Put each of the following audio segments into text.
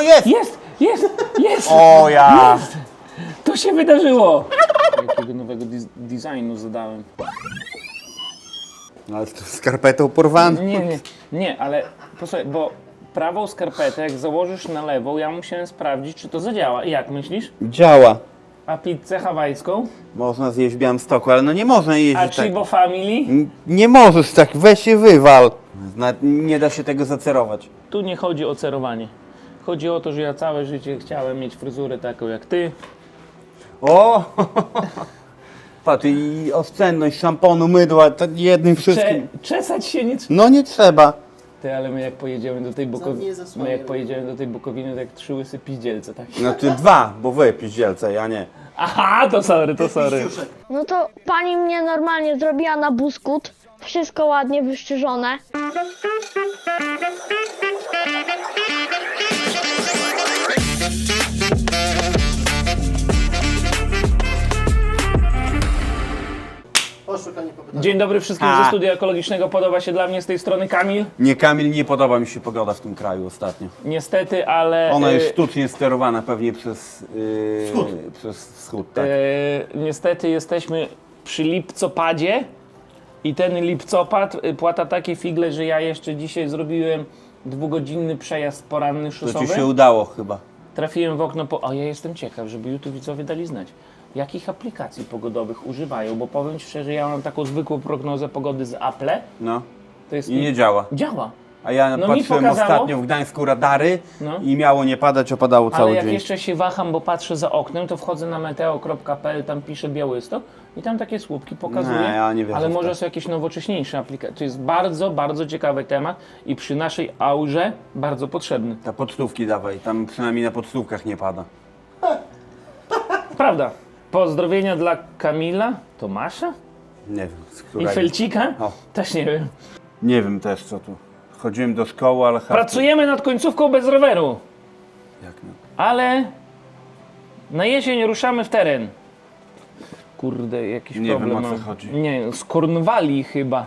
jest! Jest, jest, jest! O ja! To się wydarzyło! Jakiego nowego dis- designu zadałem? Ale to skarpetą porwany. Nie, nie, nie, ale posłuchaj, bo prawą skarpetę, jak założysz na lewą, ja musiałem sprawdzić, czy to zadziała. Jak myślisz? Działa. A pizzę hawajską? Można zjeść w Białymstoku, ale no nie można A jeździć tak. Chibo Family? N- Nie możesz tak, weź się wywal. Zna- Nie da się tego zacerować. Tu nie chodzi o cerowanie. Chodzi o to, że ja całe życie chciałem mieć fryzurę taką jak ty. O! Patrz, i oszczędność szamponu, mydła, to jednym Cze wszystkim. czesać się nie trzeba. No nie trzeba. Ty, ale my jak pojedziemy do tej Bukowiny, my jak pojedziemy do tej Bukowiny, to jak trzy łysy piździelce, tak? Znaczy dwa, bo wy piździelce, ja nie. Aha, to sorry, to sorry. No to pani mnie normalnie zrobiła na buskut. Wszystko ładnie wyszczyżone. Dzień dobry wszystkim A. ze studia ekologicznego. Podoba się dla mnie z tej strony Kamil. Nie, Kamil, nie podoba mi się pogoda w tym kraju ostatnio. Niestety, ale... Ona y, jest sztucznie sterowana pewnie przez yy, Wschód. Przez wschód, tak. E, niestety jesteśmy przy lipcopadzie i ten lipcopad y, płata takie figle, że ja jeszcze dzisiaj zrobiłem dwugodzinny przejazd poranny To ci się udało chyba. Trafiłem w okno po... A ja jestem ciekaw, żeby YouTube widzowie dali znać. Jakich aplikacji pogodowych używają? Bo powiem Ci szczerze, ja mam taką zwykłą prognozę pogody z Apple. No. To jest... I nie działa. Działa. A ja No mi patrzyłem pokazało- ostatnio w Gdańsku radary No. i miało nie padać, opadało Ale cały jak dzień. jeszcze się waham, bo patrzę za oknem, to wchodzę na meteo.pl, tam pisze Białystok i tam takie słupki pokazuje. Nie, ja nie wierzę ale w może to. są jakieś nowocześniejsze aplikacje. To jest bardzo, bardzo ciekawy temat i przy naszej aurze bardzo potrzebny. Ta pocztówki dawaj, tam przynajmniej na pocztówkach nie pada. Prawda. Pozdrowienia dla Kamila, Tomasza Nie wiem, z i. Felcika. O. Też nie wiem. Nie wiem też co tu. Chodziłem do szkoły, ale... Pracujemy nad końcówką bez roweru, Jak no? ale na jesień ruszamy w teren. Kurde, jakiś Nie wiem, problem o co mam. chodzi. Nie, z Kornwali chyba.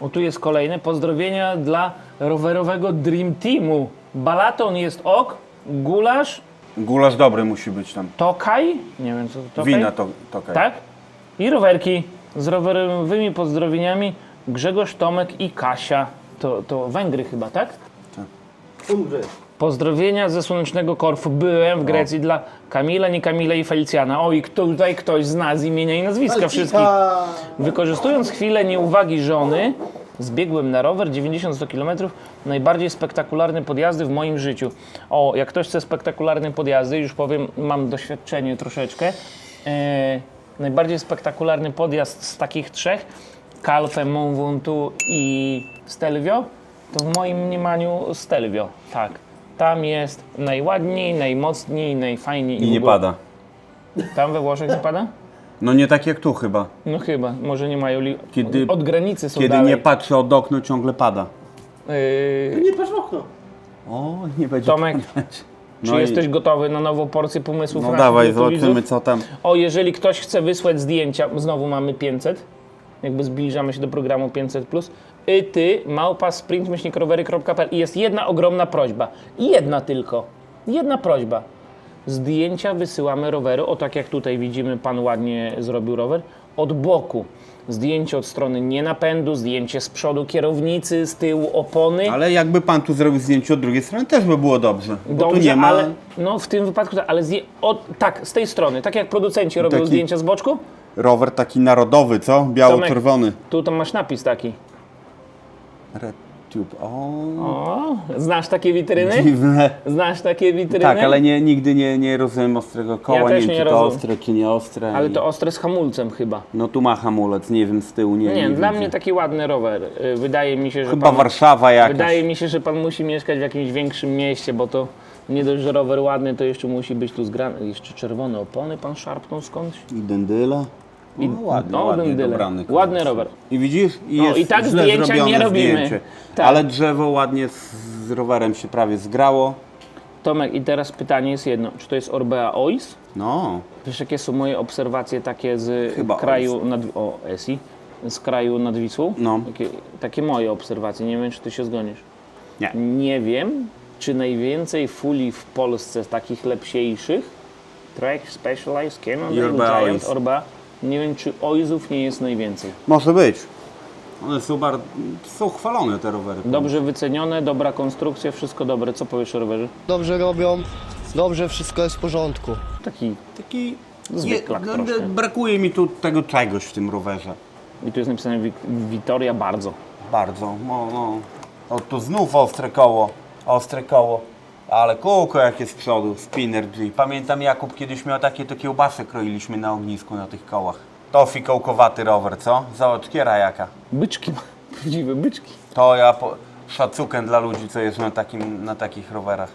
O, tu jest kolejne. Pozdrowienia dla rowerowego Dream Teamu. Balaton jest ok, gulasz, Gulasz dobry musi być tam. tokaj, nie wiem co to tokaj. Wina to, to okej. Tak? I rowerki z rowerowymi pozdrowieniami Grzegorz, Tomek i Kasia. To, to Węgry chyba, tak? Umrze. Pozdrowienia ze słonecznego Korfu. Byłem w Grecji dla Kamila, nie Kamila i Felicjana. O, i kto, tutaj ktoś zna z imienia i nazwiska wszystkich. Wykorzystując chwilę nieuwagi żony, zbiegłem na rower 90-100 km. Najbardziej spektakularne podjazdy w moim życiu. O, jak ktoś chce spektakularne podjazdy, już powiem, mam doświadczenie troszeczkę. E, najbardziej spektakularny podjazd z takich trzech, Calpe, Mont Ventoux i Stelvio, to w moim mniemaniu Stelvio, tak. Tam jest najładniej, najmocniej, najfajniej. I w nie ogóle- pada. Tam we Włoszech nie pada? No nie tak jak tu chyba. No chyba, może nie mają li... Kiedy- od granicy są Kiedy dalej. nie patrzę od okno, ciągle pada. Yy, Nie patrz w okno. O, nie będzie Tomek, padać. czy No i- jesteś gotowy na nową porcję pomysłów No naszych dawaj, zobaczymy co tam. O, jeżeli ktoś chce wysłać zdjęcia, znowu mamy 500, jakby zbliżamy się do programu 500+, plus. y, ty, małpa sprint-rowery.pl i jest jedna ogromna prośba, jedna tylko, jedna prośba. Zdjęcia wysyłamy roweru, o tak jak tutaj widzimy, pan ładnie zrobił rower, od boku. Zdjęcie od strony nienapędu, zdjęcie z przodu kierownicy, z tyłu opony. Ale jakby pan tu zrobił zdjęcie od drugiej strony, też by było dobrze. Bo Dobrze, tu nie ma... ale no w tym wypadku tak, ale zdję, od, tak, z tej strony, tak jak producenci robią Taki- zdjęcia z boczku, Rower taki narodowy, co? Biało-czerwony. tu tam masz napis taki. O, O, znasz takie witryny? dziwne. Znasz takie witryny? Tak, ale nie, nigdy nie, nie rozumiem ostrego koła. Ja nie też wiem, nie czy to rozumiem. ostre, czy nie ostre. Ale i- to ostre z hamulcem chyba. No tu ma hamulec, nie wiem, z tyłu nie Nie, nie dla widzę. mnie taki ładny rower. Y, Wydaje mi się, że Chyba pan, Warszawa jakaś. Wydaje mi się, że pan musi mieszkać w jakimś większym mieście, bo to nie dość, że rower ładny, to jeszcze musi być tu zgrany. Jeszcze czerwone opony pan szarpnął skądś? I dendyla. I- no, ładny, no, ładnie dendyle. dobrany. Ładny rower. I widzisz? I No, jest i tak źle zdjęcia zrobione nie robimy. Zdjęcie. Tak. Ale drzewo ładnie z, z rowerem się prawie zgrało. Tomek, i teraz pytanie jest jedno. Czy to jest Orbea Ois? No, Wiesz, jakie są moje obserwacje takie z Chyba kraju nad... O, Esi. Z kraju nad Wisłą? No. Takie, takie moje obserwacje. Nie wiem, czy ty się zgodzisz. Nie. Nie wiem, czy najwięcej fuli w Polsce takich lepsiejszych? Trek, Specialized, Canon, Orba Giant. Orba. Nie wiem, czy Oizów nie jest najwięcej. Może być. One są, bar... są chwalone te rowery. Dobrze wycenione, dobra konstrukcja, wszystko dobre. Co powiesz o rowerze? Dobrze robią, dobrze, wszystko jest w porządku. Taki. Taki... Zwyklak no, troszkę. brakuje mi tu tego czegoś w tym rowerze. I tu jest napisane Wi- Witoria bardzo. Bardzo. No, no. O, tu znów ostre koło. Ostre koło. Ale kółko jakie z przodu, spinner G. Pamiętam Jakub kiedyś miał takie, to kiełbasy kroiliśmy na ognisku na tych kołach. To fikołkowaty rower, co? Zobacz, kiera jaka. Byczki ma. Prawdziwe byczki. To ja po... szacunek dla ludzi, co jeżdżą na, takim, na takich rowerach.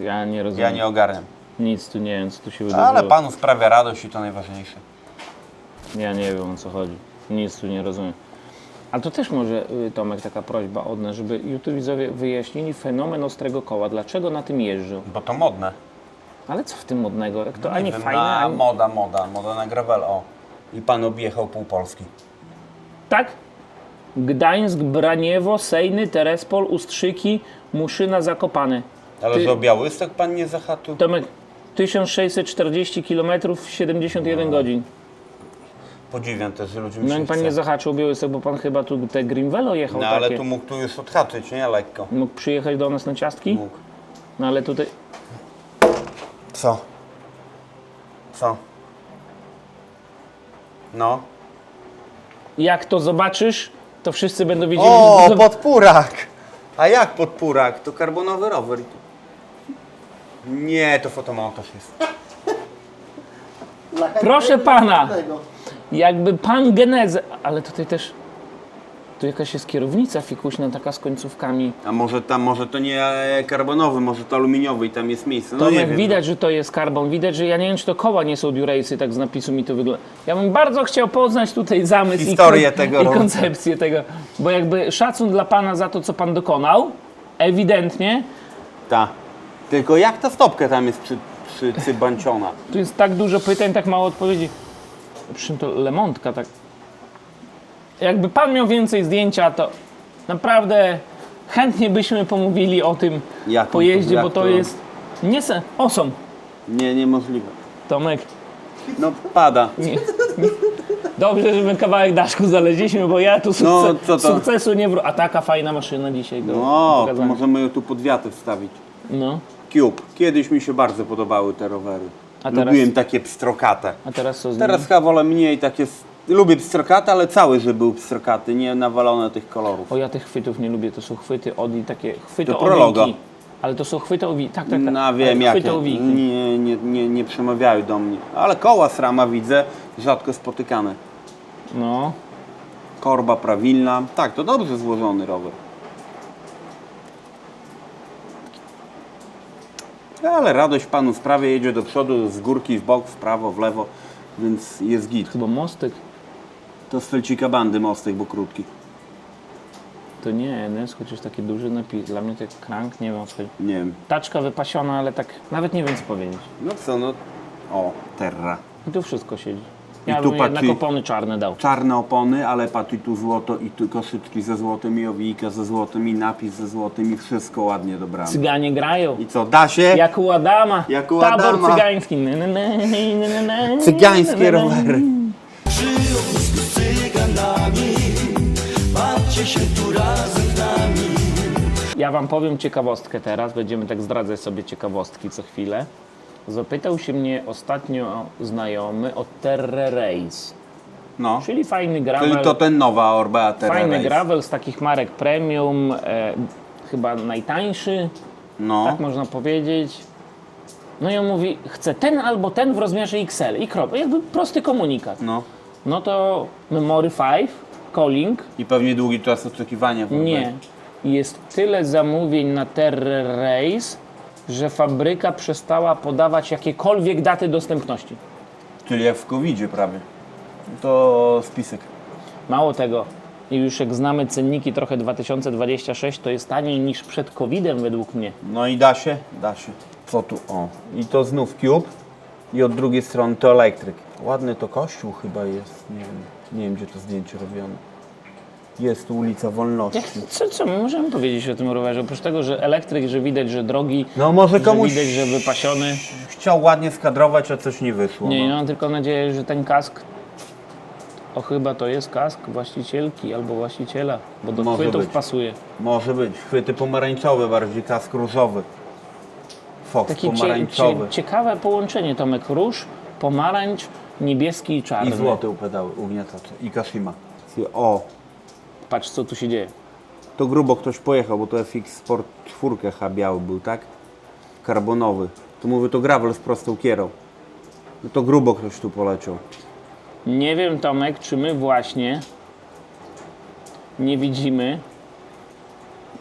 Ja nie rozumiem. Ja nie ogarniam. Nic tu nie wiem, co tu się wydarzyło. Ale panu sprawia radość i to najważniejsze. Ja nie wiem o co chodzi. Nic tu nie rozumiem. Ale to też może, y, Tomek, taka prośba od nas, żeby YouTube widzowie wyjaśnili fenomen ostrego koła. Dlaczego na tym jeżdżą? Bo to modne. Ale co w tym modnego? Jak to ani wiem, fajne, na ani... moda, moda, moda na gravel, o. I pan objechał pół Polski. Tak? Gdańsk, Braniewo, Sejny, Terespol, Ustrzyki, Muszyna, Zakopane. Ale Ty- że o Białystok pan nie zahaczył? Tomek, 1640 km, 71 godzin. Podziwiam też, że ludziom No się i pan chce. nie zahaczył Białystok, bo pan chyba tu te Greenvelo jechał No ale takie. tu mógł tu już odhaczyć, nie? Lekko. Mógł przyjechać do nas na ciastki? Mógł. No ale tutaj... Co? Co? No. Jak to zobaczysz, to wszyscy będą wiedzieli, O, że... podpurak! A jak podpurak? To karbonowy rower. Nie, to fotomontaż jest. Proszę pana, jakby pan genezę... Ale tutaj też... Tu jakaś jest kierownica fikuśna, taka z końcówkami. A może tam, może to nie e, karbonowy, może to aluminiowy i tam jest miejsce. No nie Tomek, wiem. widać, że to jest karbon. Widać, że ja nie wiem, czy to koła nie są Durace'y, tak z napisu mi to wygląda. Ja bym bardzo chciał poznać tutaj zamysł Historię i, tego i koncepcję tego. Bo jakby szacun dla pana za to, co pan dokonał, ewidentnie, Ta. Tylko jak ta stopka tam jest przy, przycybanciona? tu jest tak dużo pytań, tak mało odpowiedzi. Przy czym to lemontka tak... Jakby pan miał więcej zdjęcia, to naprawdę chętnie byśmy pomówili o tym Jak on pojeździe, to- jak bo to to- jest... Nie se... O, są. Nie, niemożliwe. Tomek, No pada. Dobrze, że my kawałek daszku znaleźliśmy, bo ja tu sukce, No, co to? sukcesu nie wró... A taka fajna maszyna dzisiaj do No, to pokazania. możemy ją tu pod wiatr wstawić. No, Cube. Kiedyś mi się bardzo podobały te rowery. Teraz? Lubiłem takie pstrokate. a teraz co z Teraz chyba wolę mniej takie... s- Lubię pstrokate, ale cały, że był pstrokaty, nie nawalone tych kolorów. O, ja tych chwytów nie lubię, to są chwyty od i takie chwyty To prologo. owiki. Ale to są chwyty owi... Tak, tak, tak. No wiem Ale jakie. Chwyty owiki. Nie, nie, nie, nie przemawiają do mnie. Ale koła srama widzę, rzadko spotykane. No, Korba prawilna. Tak, to dobrze złożony rower. Ale radość panu sprawia, jedzie do przodu, z górki, w bok, w prawo, w lewo, więc jest git. chyba mostek. To z felcika bandy mostek, bo krótki. To nie NS, chociaż taki duży napis. Dla mnie to jak krank, nie wiem chodzi. Nie wiem. Taczka wypasiona, ale tak nawet nie wiem co powiedzieć. No co, no... O, terra. I tu wszystko siedzi. I Ja tu bym jednak patrzy- opony czarne dał. Czarne opony, ale patrz i tu złoto, i tu koszyczki ze złotem, i owijka ze złotem, i napis ze złotem, i wszystko ładnie dobrane. Cyganie grają. I co, da się? Jak u Adama. Jak u Tabor Adama. cygański. Cygańskie rowery. Żyją z cyganami, bawcie się tu razem z nami. Ja wam powiem ciekawostkę teraz. Będziemy tak zdradzać sobie ciekawostki co chwilę. Zapytał się mnie ostatnio znajomy o Terre Race, No. czyli fajny gravel. Czyli to ten nowa Orbea Terra Fajny Race. gravel z takich marek premium, e, chyba najtańszy, No. tak można powiedzieć. No i on mówi, chcę ten albo ten w rozmiarze XL i kropka. Jakby prosty komunikat. No. No to Memory 5, Calling, I pewnie długi czas oczekiwania. nie. Jest tyle zamówień na Terre Race, że fabryka przestała podawać jakiekolwiek daty dostępności. Czyli jak w covid prawie. To spisek. Mało tego, i już jak znamy cenniki trochę 2026, to jest taniej niż przed COVID-em według mnie. No i da się? Da się. Co tu? O. I to znów Cube. I od drugiej strony to elektryk. Ładny to kościół chyba jest. Nie wiem, nie wiem gdzie to zdjęcie robione. Jest tu ulica Wolności. Co, co my możemy powiedzieć o tym rowerze? Oprócz tego, że elektryk, że widać, że drogi, No może że komuś widać, że wypasiony. chciał ładnie skadrować, a coś nie wyszło. Nie, no. mam tylko nadzieję, że ten kask, o chyba to jest kask właścicielki albo właściciela, bo do Może chwytów być. pasuje. Może być. Chwyty pomarańczowe, bardziej kask różowy. Fox Takie cie, pomarańczowy. cie, ciekawe połączenie, Tomek, róż, pomarańcz, niebieski i czarny. I złote upedały, ugniatacze. I Kashima. O, Patrz, co tu się dzieje. to grubo ktoś pojechał, bo to FX Sport 4 H biały był, tak? Karbonowy. To mówię, to gravel z prostą kierą. No to grubo ktoś tu poleciał. Nie wiem, Tomek, czy my właśnie nie widzimy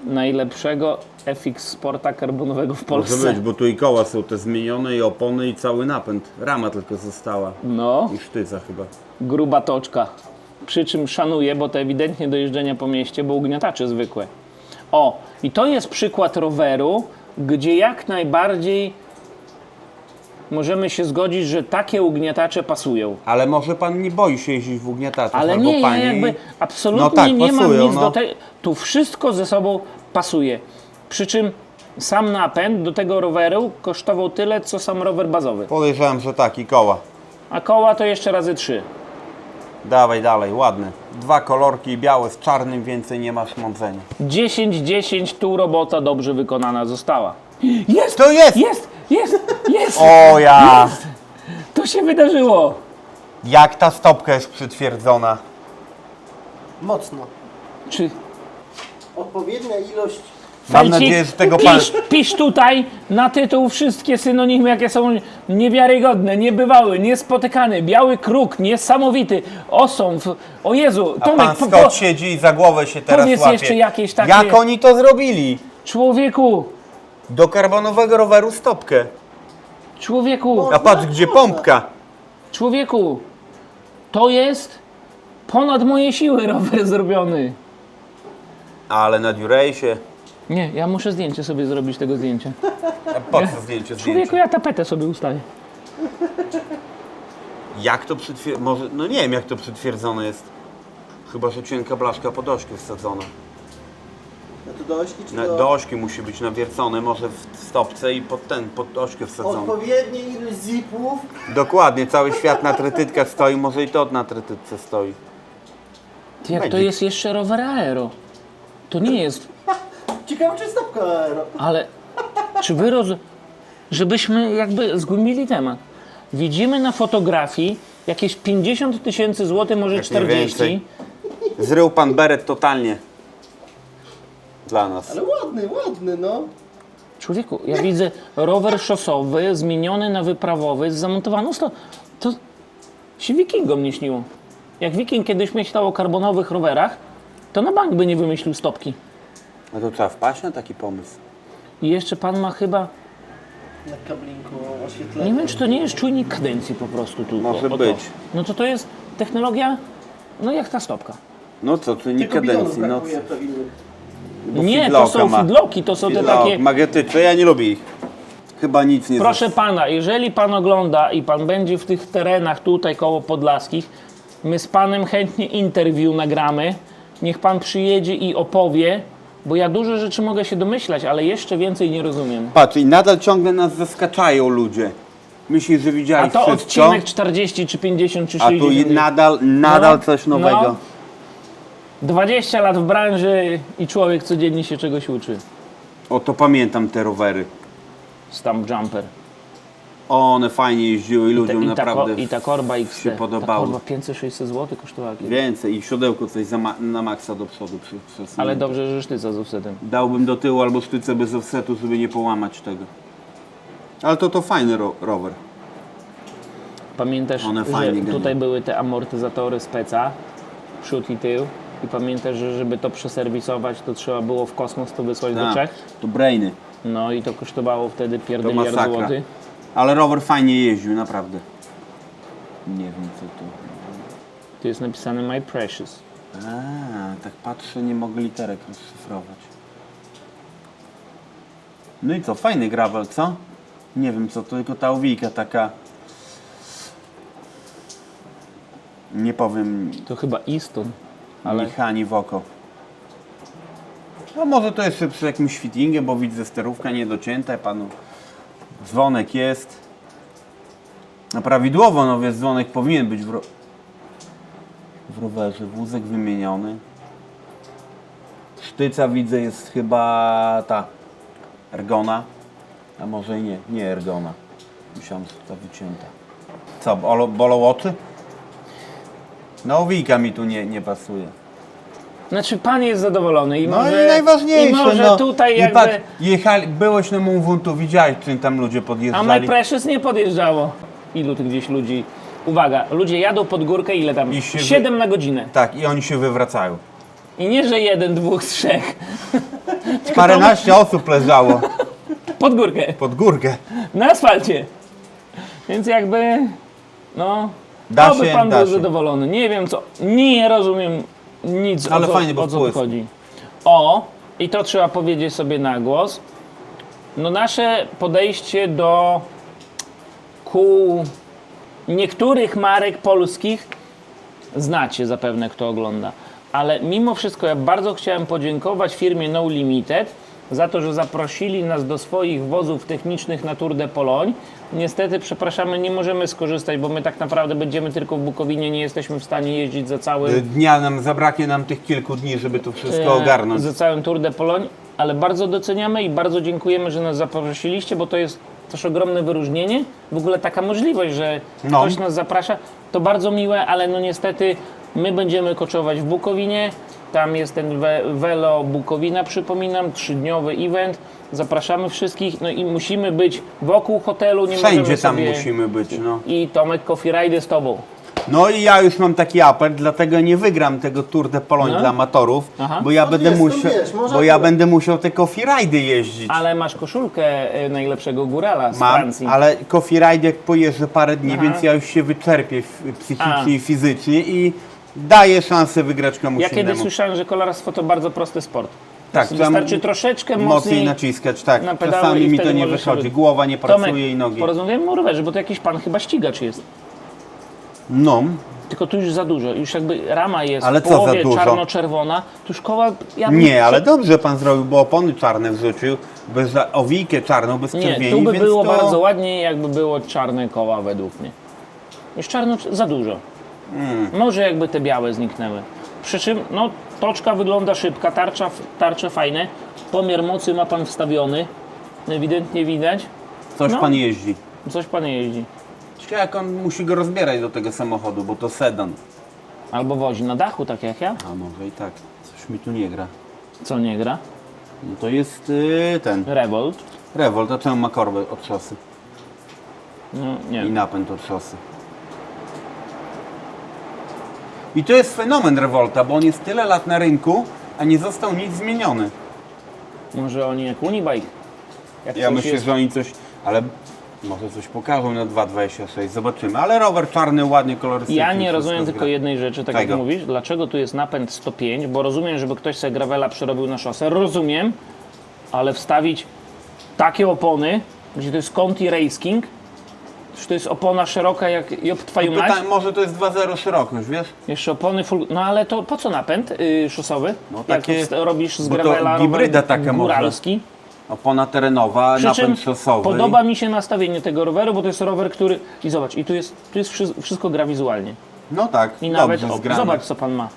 najlepszego FX Sporta karbonowego w Polsce. Może być, bo tu i koła są te zmienione, i opony, i cały napęd. Rama tylko została. No, I sztyca chyba. gruba toczka. Przy czym szanuję, bo to ewidentnie do jeżdżenia po mieście, bo ugniatacze zwykłe. O, i to jest przykład roweru, gdzie jak najbardziej możemy się zgodzić, że takie ugniatacze pasują. Ale może pan nie boi się jeździć w ugniataczach Ale albo nie, ja pani. jakby absolutnie No tak, nie mam pasują, nic no. do tego. Tu wszystko ze sobą pasuje. Przy czym sam napęd do tego roweru kosztował tyle, co sam rower bazowy. Podejrzewam, że tak, i koła. A koła to jeszcze razy trzy. Dawaj dalej, ładne. Dwa kolorki, białe z czarnym, więcej nie masz mądzenia. 10-10 tu robota dobrze wykonana została. Jest! To jest! Jest! Jest! Jest! O ja! To się wydarzyło! Jak ta stopka jest przytwierdzona. Mocno. Czy Odpowiednia ilość Mam Felcik, nadzieję, że tego pan... pisz, pisz tutaj na tytuł wszystkie synonimy, jakie są niewiarygodne, niebywałe, niespotykane, biały kruk, niesamowity, osąd, o Jezu, A Tomek, pan po, Scott po, siedzi i za głowę się teraz powiedz łapie. jeszcze jakieś takie- Jak oni to zrobili? człowieku, Do karbonowego roweru stopkę. człowieku, A patrz, gdzie pompka. człowieku, to jest ponad moje siły rower zrobiony. Ale na Durace'ie. Nie, ja muszę zdjęcie sobie zrobić tego zdjęcia. A Po co zdjęcie, Człowieku, zdjęcie? ja tapetę sobie ustawię. Jak to przytwierdzone? Może, no nie wiem jak to przytwierdzone jest. Chyba, że cienka blaszka pod ośkę wsadzona. No to do ośki czy Na, do... do ośki musi być nawiercone, może w stopce i pod ten, pod ośkę wsadzone. Odpowiednia ilość zipów. Dokładnie, cały świat na trytytkach stoi, może i to na trytytce stoi. Ty, Jak to Będzie. jest jeszcze rower aero? To nie jest Ciekawe czy stopka aero. Ale czy wy roz... Żebyśmy jakby zgłębili temat. Widzimy na fotografii jakieś 50 tysięcy złotych, może Jak nie 40. więcej. Zrył pan beret totalnie. Dla nas. Ale ładny, ładny no. Człowieku, ja widzę rower szosowy zmieniony na wyprawowy z zamontowaną sto... To się wikingom nie śniło. Jak wiking kiedyś myślał o karbonowych rowerach, to na bank by nie wymyślił stopki. A to trzeba wpaść na taki pomysł. I jeszcze pan ma chyba... Na kablinku oświetlenia. Nie wiem, czy to nie jest czujnik kadencji po prostu tu. Może być. To. No to to jest technologia, no jak ta stopka. No co, tu nie Tylko kadencji, no bo Nie, to są ma. fidloki, to są te takie... Magetycze, ja nie lubię ich. Chyba nic nie Proszę pana, jeżeli pan ogląda i pan będzie w tych terenach tutaj koło Podlaskich, my z panem chętnie interview nagramy. Niech pan przyjedzie i opowie, bo ja dużo rzeczy mogę się domyślać, ale jeszcze więcej nie rozumiem. Patrz, i nadal ciągle nas zaskaczają ludzie. Myślisz, że A widziałeś to wszystko, odcinek 40 czy 50 czy a 60. tu i nadal, nadal No, coś nowego. no. 20 lat w branży i człowiek codziennie się czegoś uczy. O, to pamiętam te rowery. Stamp jumper. One fajnie jeździły i I ta, ludziom i ta, naprawdę ko- I ta korba XT. się podobało. Ta korba 500-600 zł kosztowała kiedyś. Więcej i siodełko coś za ma- na maksa do przodu przy, przesunięte. Ale dobrze, że sztyca z offsetem. Dałbym do tyłu albo sztycę bez offsetu, żeby nie połamać tego. Ale to to fajny ro- rower. Pamiętasz, One że fajnie ganiają. tutaj były te amortyzatory speca, przód i tył. I pamiętasz, że żeby to przeserwisować, to trzeba było w kosmos to wysłać do Tak, Czech. to brainy. No i to kosztowało wtedy pierdyliard masakra. złotych. Ale rower fajnie jeździł, naprawdę. Nie wiem co tu. Tu jest napisane My Precious. A, tak patrzę, nie mogę literek rozszyfrować. No i co, fajny gravel, co? Nie wiem co, to tylko ta owijka taka... Nie powiem, To chyba Easton. Ale- Michani w oko. No może to jeszcze przy jakimś fittingiem, bo widzę sterówka niedocięta, panu dzwonek jest. No prawidłowo, no więc dzwonek powinien być w, ro... w rowerze, wózek wymieniony. Sztyca widzę jest chyba ta Ergona, a może nie, nie Ergona. Że ta wycięta. Co, bolo, bolą oczy? No owika mi tu nie, nie pasuje. Znaczy pan jest zadowolony i No może, i najważniejsze, i może no. tutaj I jakby... patrz, jechali, byłeś na Mumwuntu, widziałeś, czym tam ludzie A podjeżdżali. My Precious nie podjeżdżało. Ilu tu gdzieś ludzi... Uwaga, ludzie jadą pod górkę ile tam? I się wy- 7 na godzinę. Tak, i oni się wywracają. I nie, że jeden, dwóch, trzech. Paręnaście osób leżało Pod górkę. pod górkę. Na asfalcie. Więc jakby... No... Da Oby się, pan da był się. zadowolony. Nie wiem co... Nie rozumiem nic Ale o co, fajnie, bo o co tu kółek. chodzi. O, i to trzeba powiedzieć sobie na głos. No nasze podejście do kół niektórych marek polskich znacie zapewne, kto ogląda. Ale mimo wszystko ja bardzo chciałem podziękować firmie No Limited za to, że zaprosili nas do swoich wozów technicznych na Tour de Pologne. Niestety, przepraszamy, nie możemy skorzystać, bo my tak naprawdę będziemy tylko w Bukowinie, nie jesteśmy w stanie jeździć za całym Dnia nam, zabraknie nam tych kilku dni, żeby to wszystko e, ogarnąć. za całym Tour de Pologne, ale bardzo doceniamy i bardzo dziękujemy, że nas zaprosiliście, bo to jest też ogromne wyróżnienie. W ogóle taka możliwość, że No. ktoś nas zaprasza, to bardzo miłe, ale no niestety my będziemy koczować w Bukowinie. Tam jest ten we, Velo Bukowina, przypominam, trzydniowy event. Zapraszamy wszystkich, no i musimy być wokół hotelu, nie Wszędzie możemy tam sobie... musimy być, no. I Tomek Coffee Ride z tobą. No i ja już mam taki apel, dlatego nie wygram tego Tour de Pologne No. dla amatorów, Aha. bo ja No będę jest, to musiał, wiesz, może bo ja akurat. będę musiał te coffee ride'y jeździć. Ale masz koszulkę e, najlepszego górala z Mam, Francji. ale coffee ride jak pojeżdżę parę dni, Aha. więc ja już się wyczerpię f- psychicznie i fizycznie i daję szansę wygrać komuś Ja kiedyś innemu. słyszałem, że kolarstwo to bardzo prosty sport. Tak, Wystarczy troszeczkę mocniej mocniej naciskać, tak. na Czasami mi to nie wychodzi, głowa nie Tomek, pracuje i nogi. porozmawiamy o rowerze, bo to jakiś pan chyba ścigacz jest. No, Tylko tu już za dużo. Już jakby rama jest Ale w połowie dużo? czarno-czerwona. Tu już koła... Ja bym nie, ale dobrze pan zrobił, bo opony czarne wrzucił, bez owijkę czarną, bez Nie, czerwieni, tu by było to... bardzo ładnie, jakby było czarne koła według mnie. Już czarno za dużo. Hmm. Może jakby te białe zniknęły. Przy czym, no, toczka wygląda szybka, tarcza, tarcze fajne, pomiar mocy ma pan wstawiony, ewidentnie widać. Coś no. pan jeździ. Coś pan jeździ. Ciekawe jak on musi go rozbierać do tego samochodu, bo to sedan. Albo wozi na dachu, tak jak ja. A może i tak, coś mi tu nie gra. Co nie gra? No to jest yy, ten, Revolt. Revolt, a czemu ma korbę od szosy? No, nie I wiem. napęd od szosy. I to jest fenomen Revolta, bo on jest tyle lat na rynku, a nie został nic zmieniony. Może oni jak Unibike. Jak Ja coś myślę, jest- że oni coś, ale może coś pokażą na 2.26, zobaczymy. Ale rower czarny, ładnie kolorystycznie. Ja nie wszystko rozumiem zgra. tylko jednej rzeczy, tak Tego. jak mówisz, dlaczego tu jest napęd 105, bo rozumiem, żeby ktoś sobie gravela przerobił na szosę, rozumiem, ale wstawić takie opony, gdzie to jest Conti Racing, że to jest opona szeroka jak job mać, Pytanie, może to jest 2.0 szerokość, wiesz? jeszcze opony full, no ale to po co napęd yy, szosowy? No jak takie- wsta- robisz z gravela hibryda taka może. góralski. Opona terenowa, Przy napęd szosowy. podoba mi się nastawienie tego roweru, bo to jest rower, który, i zobacz, i tu jest, tu jest wszy- wszystko gra wizualnie. No tak, I nawet, dobrze o, zobacz co pan ma.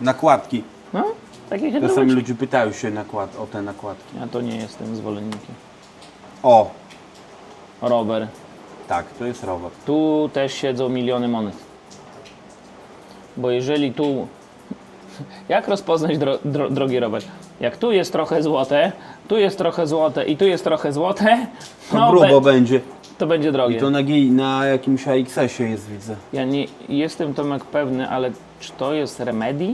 Nakładki. No, takie Czasami ludzie pytają się nakład, o te nakładki. Ja to nie jestem zwolennikiem. O, Rower. Tak, to jest rower. Tu też siedzą miliony monet. Bo jeżeli tu... Jak rozpoznać dro, dro, drogi rower? Jak tu jest trochę złote, tu jest trochę złote i tu jest trochę złote, To no grubo be, będzie. to będzie drogie. I to na, gi- na jakimś AXS-ie jest, widzę. Ja nie jestem Tomek pewny, ale czy to jest Remedy?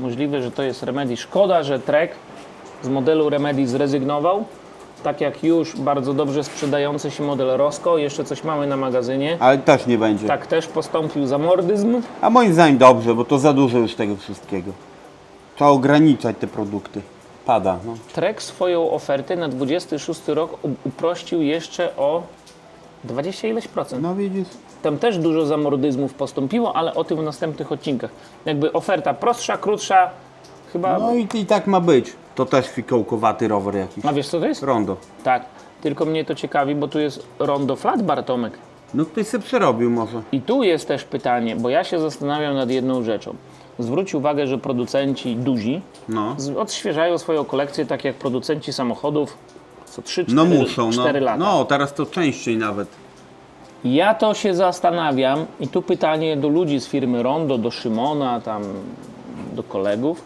Możliwe, że to jest Remedy. Szkoda, że Trek z modelu Remedy zrezygnował. Tak jak już bardzo dobrze sprzedający się model Rosco, jeszcze coś mamy na magazynie. Ale też nie będzie. Tak też postąpił za mordyzm. A moim zdaniem dobrze, bo to za dużo już tego wszystkiego. Trzeba ograniczać te produkty. Pada, no. Trek swoją ofertę na 26 rok uprościł jeszcze o 20 ileś procent. No widzisz. Tam też dużo zamordyzmów postąpiło, ale o tym w następnych odcinkach. Jakby oferta prostsza, krótsza, chyba... No i, i tak ma być. To też fikołkowaty rower jakiś. A wiesz co to jest? Rondo. Tak. Tylko mnie to ciekawi, bo tu jest rondo flat bar, Tomek. No ktoś se przerobił może. I tu jest też pytanie, bo ja się zastanawiam nad jedną rzeczą. Zwróć uwagę, że producenci duzi No. z- odświeżają swoją kolekcję tak jak producenci samochodów co 3-4 No muszą, no. lata. No, teraz to częściej nawet. Ja to się zastanawiam i tu pytanie do ludzi z firmy Rondo, do Szymona, tam do kolegów,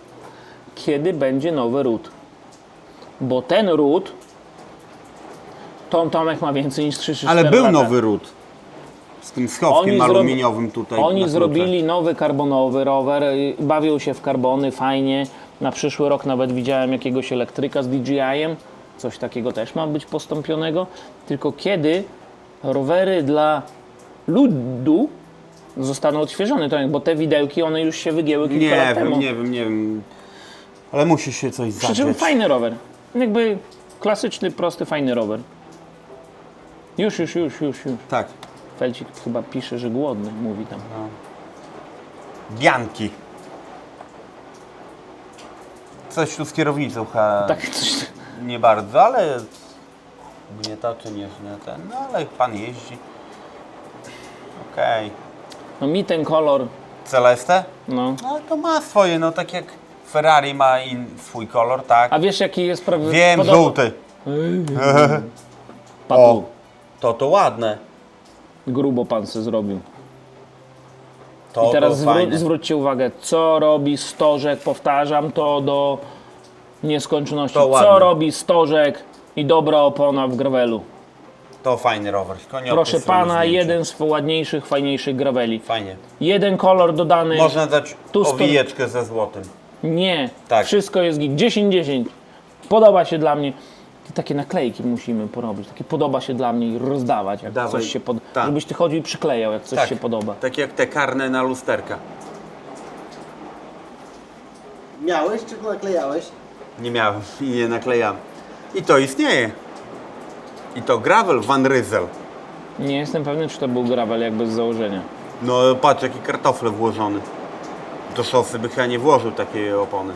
kiedy będzie nowy ród? Bo ten ród, Tom Tomek ma więcej niż 3 Ale był lata. nowy ród. Z tym schowkiem zrobi- aluminiowym tutaj. Oni zrobili nowy karbonowy rower, bawią się w karbony, fajnie. Na przyszły rok nawet widziałem jakiegoś elektryka z DJI-em. Coś takiego też ma być postąpionego. Tylko kiedy rowery dla ludu zostaną odświeżone, bo te widełki, one już się wygięły kilka Nie lat wiem, temu. nie wiem, nie wiem. Ale musi się coś Przy czym zadrzeć. fajny rower. Jakby klasyczny, prosty, fajny rower. Już, już, już, już, już. Tak. Felcik chyba pisze, że głodny, mówi tam. Bianki. Coś tu z kierownicą ha, Tak, coś... nie bardzo, ale nie to czy nie, nie ten, no ale pan jeździ. Okej. No mi ten kolor, Celeste? no. No to ma swoje, no tak jak Ferrari ma in, swój kolor, tak. A wiesz jaki jest prawie... Wiem, żółty. O, to to ładne. grubo pan se zrobił. To, I teraz to zwró- fajne. zwróćcie uwagę, co robi stożek, powtarzam to do nieskończoności. To ładne. co robi stożek i dobra opona w gravelu. To fajny rower. tylko nie od Proszę tej strony pana, zdjęcie. jeden z ładniejszych, fajniejszych graveli. Fajnie. Jeden kolor dodany. Można dać Tu sto- owijeczkę ze złotym. Nie, Tak. wszystko jest git. 10-10. Podoba się dla mnie. I Takie naklejki musimy porobić. Takie podoba się dla mnie i rozdawać, jak Dawaj. coś się pod... Tak. Żebyś ty chodził i przyklejał, jak coś tak. się podoba. Tak jak te karne na lusterka. Miałeś czy naklejałeś? Nie miałem i nie naklejam. I to istnieje. I to gravel Van Ryzel. Nie jestem pewny, czy to był gravel jak bez założenia. No patrz, jakie kartofle włożone. Do szosy by chyba nie włożył takiej opony.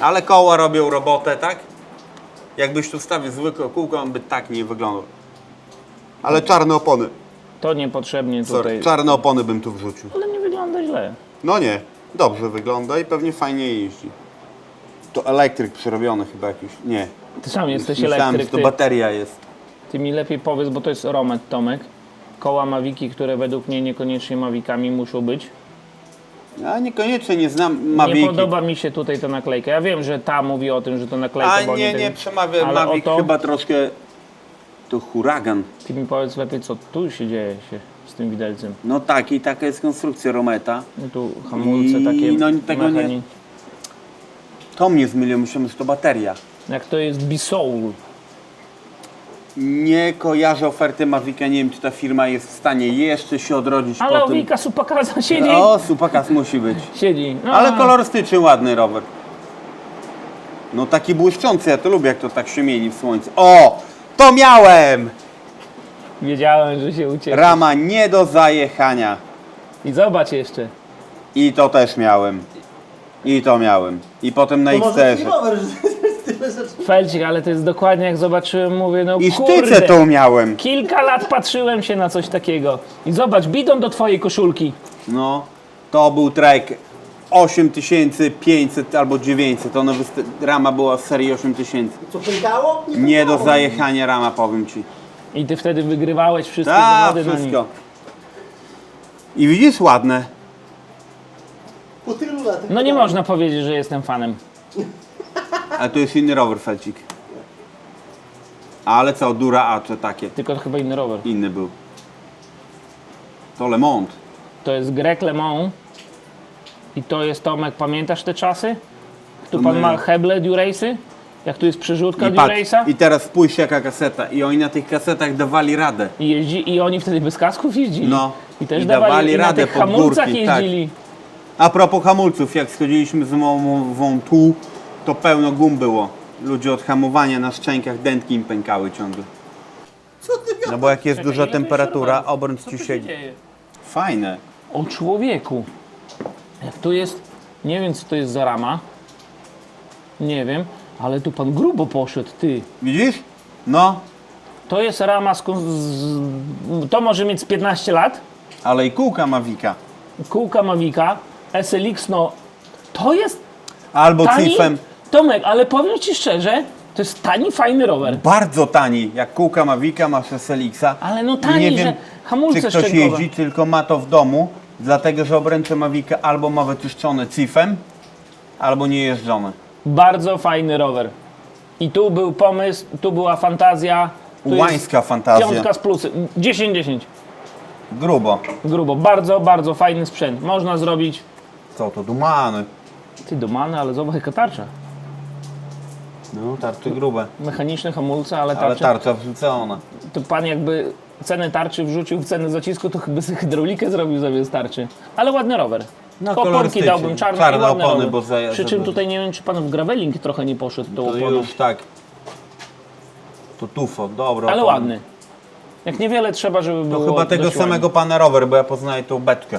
Ale koła robią robotę, tak? Jakbyś tu stawił zwykłe kółko, on by tak nie wyglądał. Ale czarne opony. To niepotrzebnie Sorry, tutaj. czarne opony bym tu wrzucił. Ale nie wygląda źle. No nie, dobrze wygląda i pewnie fajnie jeździ. To elektryk przerobiony chyba jakiś. Nie. Ty sam jesteś Myślałem, elektryk. że to Ty, bateria jest. ty mi lepiej powiedz, bo to jest Romet Tomek. Koła Mawiki, które według mnie niekoniecznie Mawikami muszą być. Ja niekoniecznie nie znam Nie Maviki. podoba mi się tutaj ta naklejka. Ja wiem, że ta mówi o tym, że to naklejka. A bo nie, nie, przemawia Ale Mavic oto- chyba troszkę... To huragan. Ty mi powiedz lepiej, co tu się dzieje się z tym widelcem. No tak, i taka jest konstrukcja Rometa. No tu hamulce I takie no, tego nie- To mnie zmyliło, myślałem, że to bateria. Jak to jest Bisoul. Nie kojarzę oferty Mavica, nie wiem czy ta firma jest w stanie jeszcze się odrodzić Ale po tym. Owika Supakaza siedzi. O, supakas musi być. Siedzi. No, Ale kolorystyczny, ładny rower. No taki błyszczący, ja to lubię jak to tak się mieni w słońcu. O! To miałem! Wiedziałem, że się ucieszy. Rama nie do zajechania. I zobacz jeszcze. I to też miałem. I to miałem. I potem na To może XR. rower, że Felcik, ale to jest dokładnie jak zobaczyłem, mówię, no I kurde. sztyce to miałem. Kilka lat patrzyłem się na coś takiego. I zobacz, bidon do twojej koszulki. No, to był trek 8500 albo 900. Ona rama była z serii 8000. Co pękało? Nie do pękało. zajechania rama, powiem ci. I ty wtedy wygrywałeś wszystkie Tak, zawody na nim. wszystko. I widzisz, ładne. Po tylu latach. No nie można powiedzieć, że jestem fanem. Ale to jest inny rower, Felcik. Ale co, Dura A, czy takie? Tylko to chyba inny rower. Inny był. To Le Monde. To jest Greg LeMond. I to jest Tomek, pamiętasz te czasy? Tu To pan my- ma heble Durace'y? Jak tu jest przerzutka I, patrz, Durace'a? I teraz spójrz jaka kaseta. I oni na tych kasetach dawali radę. I, jeździ, I oni wtedy bez kasków jeździli. No. I też I dawali, dawali i na radę tych pod hamulcach górki, tak. jeździli. A propos hamulców, jak schodziliśmy z mamową tu, to pełno gum było. Ludzie od hamowania na szczękach dętki im pękały ciągle. No bo jak jest Czekaj, duża ile tu jest temperatura, szermelu? obręcz Co ci tu się siedzi. dzieje? Fajne. O człowieku. Jak tu jest, nie wiem co to jest za rama. Nie wiem, ale tu pan grubo poszedł, ty. Widzisz? No, To jest rama z, kon- z to może mieć z 15 lat. ale i kółka Mavika. Kółka Mavica, SLX, no to jest Albo tani. Cifem. Tomek, ale powiem ci szczerze, to jest tani, fajny rower. Bardzo tani. Jak kółka Mavika masz SLX-a. Ale no tani, Nie że wiem, hamulce czy ktoś szczękowe. jeździ, tylko ma to w domu. Dlatego, że obręcze Mavika albo ma wyczyszczone Cifem, albo nie jeżdżone. Bardzo fajny rower. I tu był pomysł, tu była fantazja. Tu Łańska fantazja. Piątka z plusy. 10-10. Grubo. Grubo. Bardzo, bardzo fajny sprzęt. Można zrobić. Co to? Dumany. Ty domany, ale zobacz jaka tarcza. No, tarcze grube. Mechaniczne hamulce, ale Ale tarcze. tarcza wrzucona. To pan jakby cenę tarczy wrzucił w cenę zacisku, to chyba sobie hydraulikę zrobił zamiast tarczy. Ale ładny rower. No, kolorystyczny. dałbym czarne, Czarne opony, rower. bo za- Przy czym tutaj nie wiem, czy pan w graveling trochę nie poszedł tą To oponą. już tak. To tufo, dobra. Ale opony. ładny. Jak niewiele trzeba, żeby To było chyba tego samego pana rower, bo ja poznaję tą beczkę.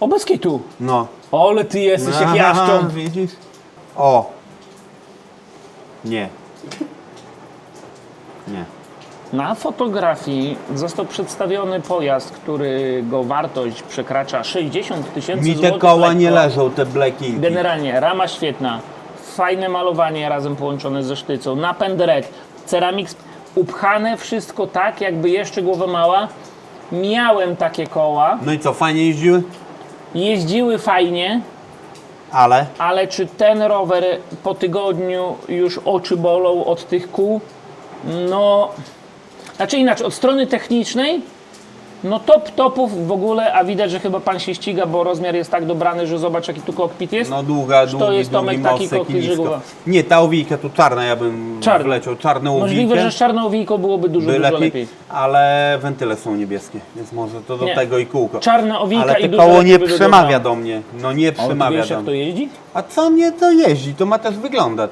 O, bez kitu. No. Ole ty jesteś jak Aha, jaszcząb. Widzisz? O. Nie. Nie. Na fotografii został przedstawiony pojazd, którego wartość przekracza 60 tysięcy Mi złotych. te koła nie lekko. leżą, te bleki. Generalnie rama świetna, fajne malowanie razem połączone ze sztycą, napęd red, Ceramix, upchane wszystko tak, jakby jeszcze głowa mała. Miałem takie koła, No i co, fajnie jeździły? jeździły fajnie, Ale? ale czy ten rower po tygodniu już oczy bolą od tych kół? No, znaczy inaczej, od strony technicznej, no top topów w ogóle, a widać, że chyba pan się ściga, bo rozmiar jest tak dobrany, że zobacz jaki tu kokpit jest. No długa, Czy to długi, jest, długi Tomek, taki mostek i kokpit, że nisko. głowa- Nie, ta owijka tu czarna, ja bym Czarna. wleciał. Czarną Możliwe, owijkę. że z czarną owijką byłoby dużo, by dużo lepiej, lepiej. ale wentyle są niebieskie, więc może to do Nie. tego i kółko. Czarna owijka ale i dużo koło lepiej nie by przemawia do mnie. No nie A ty przemawia wiesz do jak to mnie. jeździ? A co mnie to jeździ? To ma też wyglądać.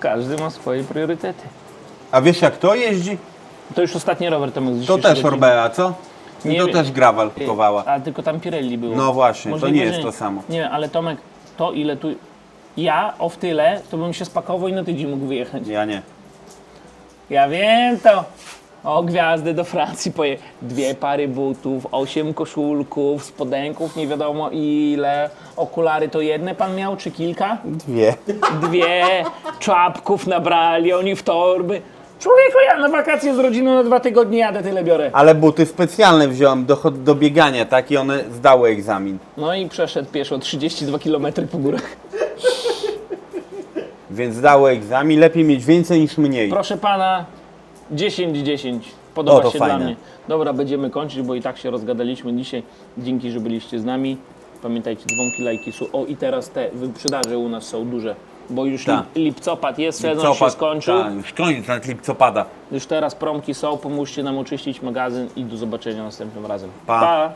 Każdy ma swoje priorytety. A wiesz jak to jeździ? To już ostatni rower z To dzisiejszego też odcinka. Orbea, co? I to wiem. też gravel kowała. A tylko tam Pirelli było. No właśnie, to nie jest że to samo. Nie, ale Tomek, to ile tu... Ja o w tyle, to bym się spakował i na tydzień mógł wyjechać. Ja nie. Ja wiem to. O, gwiazdy do Francji poje. Dwie pary butów, osiem koszulków, spodenków, nie wiadomo ile. Okulary to jedne pan miał, czy kilka? Dwie. Dwie. Czapków nabrali, oni w torby. Człowieku, ja na wakacje z rodziną na dwa tygodnie jadę, tyle biorę. Ale buty specjalne wziąłem do, chod- do biegania, tak? I one zdały egzamin. No i przeszedł pieszo 32 km po górach. Więc zdały egzamin. Lepiej mieć więcej niż mniej. Proszę pana, 10-10. Podoba O, to się dla fajne. mnie. Dobra, będziemy kończyć, bo i tak się rozgadaliśmy dzisiaj. Dzięki, że byliście z nami. Pamiętajcie, dzwonki, lajki. su- O i teraz te wyprzedaże u nas są duże. Bo już lip, lipcopad jest, sezon się Lipcopad- skończył. Tak, już koniec na lipcopada. Już teraz promki są, pomóżcie nam oczyścić magazyn i do zobaczenia następnym razem. Pa.